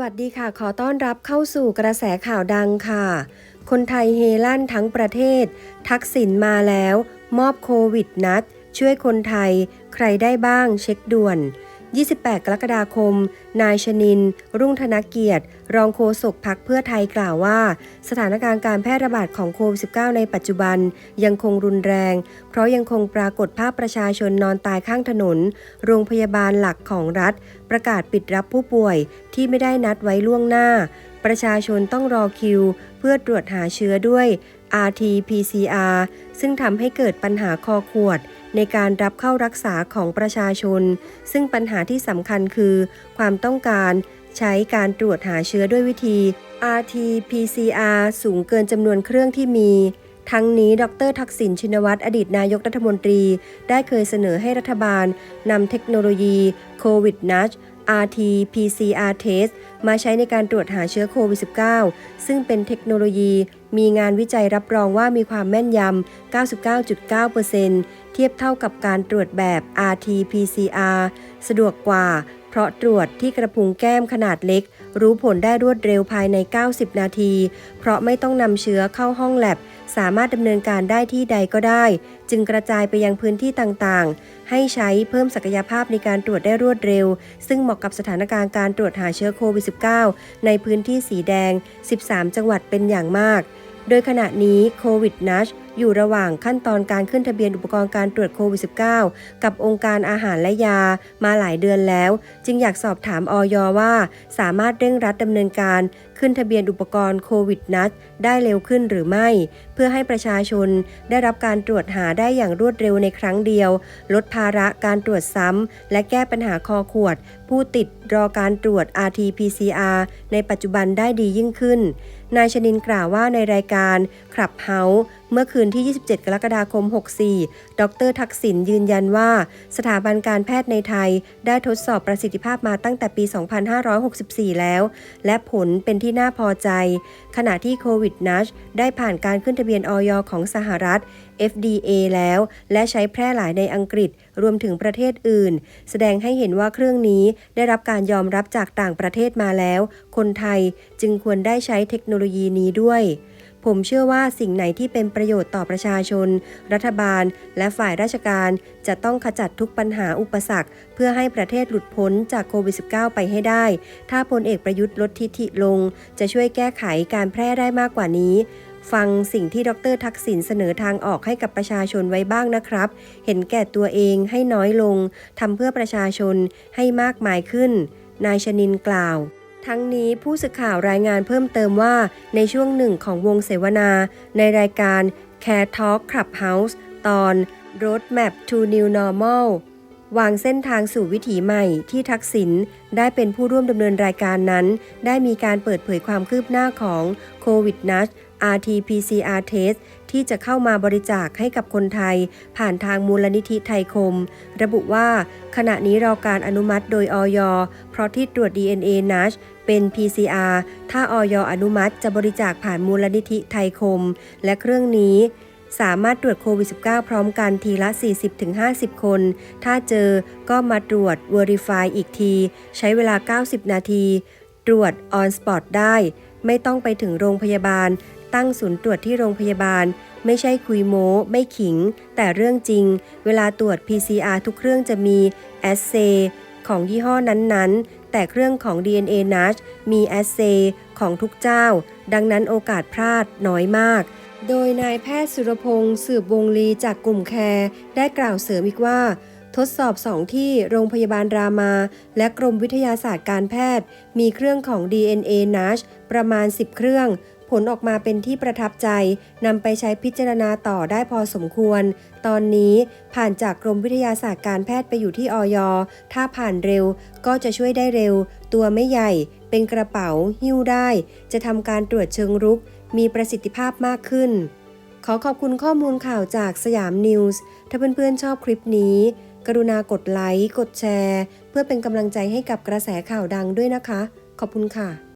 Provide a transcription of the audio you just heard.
วัสดีค่ะ ขอต้อนรับเข้าสู่กระแสข่าวดังค่ะ คนไทยเฮลั่นทั้งประเทศ ทักษิณมาแล้ว มอบโควิดนัด ช่วยคนไทย ใครได้บ้างเช็คด่วน 28 กรกฎาคม นายชนิน รุ่งธนเกียรติ รองโฆษกพักเพื่อไทยกล่าวว่า สถานการณ์การแพร่ระบาดของโควิด -19 ในปัจจุบันยังคงรุนแรง เพราะยังคงปรากฏภาพประชาชนนอนตายข้างถนน โรงพยาบาลหลักของรัฐ ประกาศปิดรับผู้ป่วยที่ไม่ได้นัดไว้ล่วงหน้า ประชาชนต้องรอคิว เพื่อตรวจหาเชื้อด้วย RT-PCR ซึ่งทำให้เกิดปัญหาคอขวด ในการรับเข้ารักษาของประชาชน ซึ่งปัญหาที่สำคัญคือ ความต้องการใช้การตรวจหาเชื้อด้วยวิธี RT-PCR สูงเกินจำนวนเครื่องที่มี ทั้งนี้ ดร ทักษิณชินวัตรอดีตนายกรัฐมนตรี ได้เคยเสนอให้รัฐบาลนำเทคโนโลยีโควิดนัช RT-PCR test มาใช้ในการตรวจหาเชื้อโควิด -19 ซึ่งเป็นเทคโนโลยี มีงานวิจัยรับรองว่ามีความแม่นยำ 99.9%เทียบเท่ากับการตรวจแบบ RT-PCR สะดวกกว่า เพราะตรวจที่กระพุ้งแก้มขนาดเล็ก รู้ผลได้รวดเร็วภายใน 90 นาที เพราะไม่ต้องนำเชื้อเข้าห้องแลบ สามารถดำเนินการได้ที่ใดก็ได้ จึงกระจายไปยังพื้นที่ต่างๆ ให้ใช้เพิ่มศักยภาพในการตรวจได้รวดเร็ว ซึ่งเหมาะกับสถานการณ์การตรวจหาเชื้อโควิด -19 ในพื้นที่สีแดง 13 จังหวัดเป็นอย่างมาก โดยขณะนี้โควิดนัช อยู่ระหว่างขั้นตอนการขึ้นทะเบียนอุปกรณ์การตรวจโควิด -19 กับองค์การอาหารและยามาหลายเดือนแล้ว จึงอยากสอบถามออยว่า สามารถเร่งรัดดำเนินการ ขึ้นทะเบียนอุปกรณ์โควิดนัชได้เร็วขึ้นหรือไม่ เพื่อให้ประชาชนได้รับการตรวจหาได้อย่างรวดเร็วในครั้งเดียว ลดภาระการตรวจซ้ำและแก้ปัญหาคอขวด ผู้ติดรอการตรวจ RT-PCR ในปัจจุบันได้ดียิ่งขึ้นนายชนินกล่าวว่าในรายการขับเฮาเมื่อคืนที่ 27 กรกฎาคม 64 ดรทักษิณยืนยันว่า สถาบันการแพทย์ในไทย ได้ทดสอบประสิทธิภาพมาตั้งแต่ปี 2564 แล้ว และผลเป็นที่น่าพอใจ ขณะที่โควิดนัชได้ผ่านการขึ้นทะเบียนออยของสหรัฐ FDA แล้ว และใช้แพร่หลายในอังกฤษรวมถึงประเทศอื่น แสดงให้เห็นว่าเครื่องนี้ได้รับการยอมรับจากต่างประเทศมาแล้ว คนไทยจึงควรได้ใช้เทคโนโลยีนี้ด้วย ผมเชื่อว่าสิ่งไหนที่เป็นประโยชน์ต่อประชาชน รัฐบาล และฝ่ายราชการจะต้องขจัดทุกปัญหาอุปสรรค เพื่อให้ประเทศหลุดพ้นจากโควิด -19 ไปให้ได้ ถ้าพลเอกประยุทธ์ลดทิฐิลง จะช่วยแก้ไขการแพร่ได้มากกว่านี้ฟังสิ่งที่ดรทักษิณเสนอทางออกให้กับประชาชนไว้บ้างนะครับ เห็นแก่ตัวเองให้น้อยลง ทำเพื่อประชาชนให้มากมายขึ้น นายชนินกล่าว ทั้งนี้ผู้สื่อข่าวรายงานเพิ่มเติมว่าในช่วงหนึ่งของวงเสวนา ในรายการ Care Talk Clubhouse ตอน Roadmap to New Normal วางเส้นทางสู่วิถีใหม่ที่ทักษิณได้เป็นผู้ร่วมดำเนินรายการนั้น ได้มีการเปิดเผยความคืบหน้าของโควิดนัช RT-PCR test ที่จะเข้ามาบริจาคให้กับคนไทย ผ่านทางมูลนิธิไทยคม ระบุว่า ขณะนี้รอการอนุมัติโดยออยเพราะที่ตรวจ DNA NASH เป็น PCR ถ้าออยอนุมัติจะบริจาคผ่านมูลนิธิไทยคม และเครื่องนี้ สามารถตรวจโควิด -19 พร้อมกันทีละ 40-50 คน ถ้าเจอก็มาตรวจ Verify อีกที ใช้เวลา 90 นาที ตรวจ On Spot ได้ ไม่ต้องไปถึงโรงพยาบาล ตั้งศูนย์ตรวจที่โรงพยาบาล ไม่ใช่คุยโม้ไม่ขิง แต่เรื่องจริง เวลาตรวจ PCR ทุกเครื่องจะมี Assay ของยี่ห้อนั้นๆ แต่เครื่องของ DNA NASH มี Assay ของทุกเจ้า ดังนั้นโอกาสพลาดน้อยมาก โดยนายแพทย์สุรพงศ์สืบวงลีจากกลุ่มแคร์ได้กล่าวเสริมอีกว่า ทดสอบสองที่โรงพยาบาลรามา และกรมวิทยาศาสตร์การแพทย์ มีเครื่องของ DNA NASH ประมาณ 10 เครื่อง ผลออกมาเป็นที่ประทับใจนำไปใช้พิจารณาต่อได้พอสมควร ตอนนี้ผ่านจากกรมวิทยาศาสตร์การแพทย์ไปอยู่ที่ออยถ้าผ่านเร็วก็จะช่วยได้เร็ว ตัวไม่ใหญ่ เป็นกระเป๋า หิ้วได้ จะทำการตรวจเชิงรุก มีประสิทธิภาพมากขึ้น ขอขอบคุณข้อมูลข่าวจากสยามนิวส์ ถ้าเพื่อนๆชอบคลิปนี้ กรุณากดไลค์ กดแชร์ เพื่อเป็นกำลังใจให้กับกระแสข่าวดังด้วยนะคะ ขอบคุณค่ะ